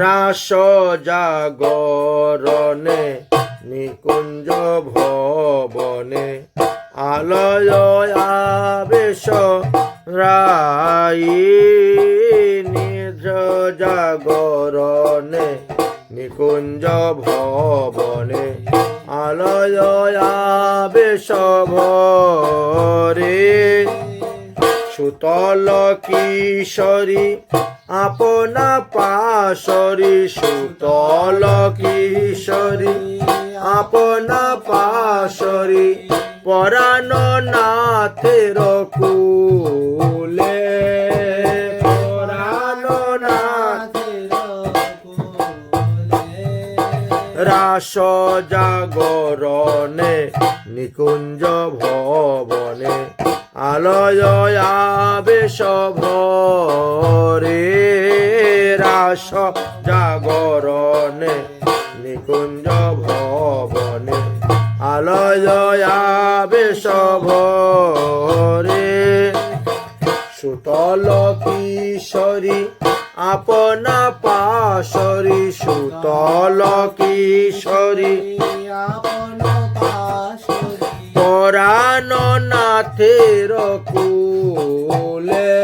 রাস জাগরণে নিকুঞ্জ ভবনে আলয় আবেশ রাই নিজ জাগরণে নিকুঞ্জ ভবনে আলয় আবেশ ভরে। সুতল কিশোরী, আপনা পাশরি, সুতল কিশোরী, আপনা পাশরি পরাণ নাথের কুলে। রাস জাগরণে, নিকুঞ্জ ভবনে। আলয় আবেশ ভরে রাস জাগরণে, নিকুঞ্জ ভবনে। আলয় আবেশ ভরে সুতল কিশোরী, আপনা পাশরি, সুতল কিশোরী। পরাণ নাথের কুলে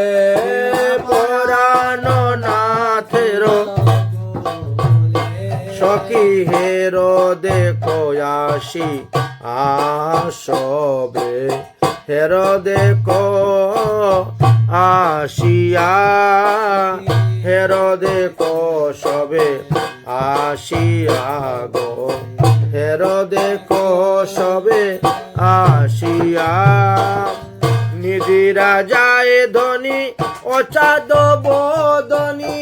পরাণ নাথের সখী হের দেখো আসি আসবে, হের দেখো আসিয়া, হের দেখো সবে আসিয়া গো। নিদিরা যায় ধনী, অচাদ বদনী।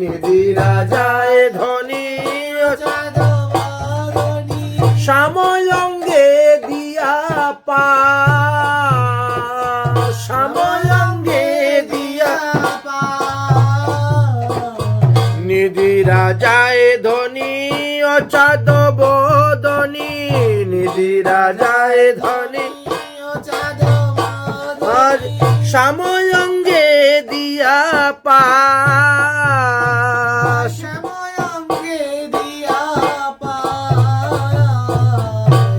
নিদিরা যায় ধনী সময়ঙ্গে দিয়া পা। সময়ঙ্গে দিয়া নিদিরা যায় ধনী, অচাদ বদনী। নিদিরা যায় ধনী আর সময়ঙ্গে দিয়া পা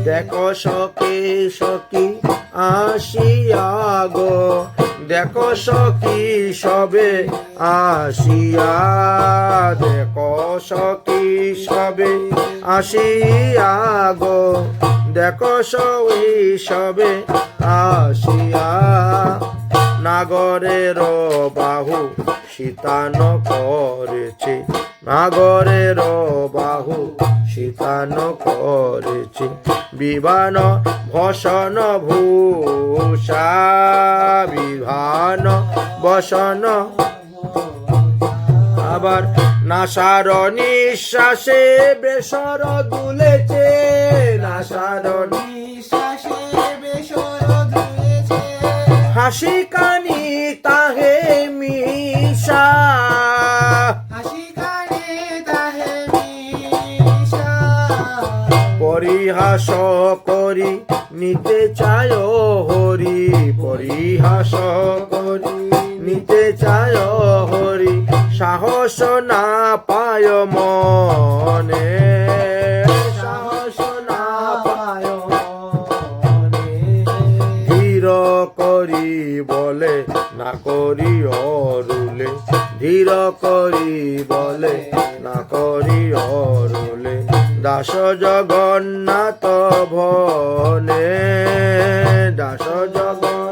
দেখো সখী সখী আসিয়া গো। দেখো সখী সবে আসিয়া। দেখো সখী সবে আসিয়া গো। দেখো সবে আসিয়া নাগরের বাহু শীতান করেছে। নাগরের বাহু শীতান করেছে। বিমান ভসন ভূষা, বিভান বসন আবার নাসার নিঃশ্বাসে বেসর দুলেছে। নাসার নিঃশ্বাসে বেসর দুলেছে। হাসি পরিহাস করি, নিতে চায় হরি, পরিহাস করি, নিতে চায় হরি, সাহস না পায় মনে। করি বলে না করি অরুলে ধীর করি বলে না করি অরুলে দাস জগন্নাথ ভনে দাস জগন্নাথ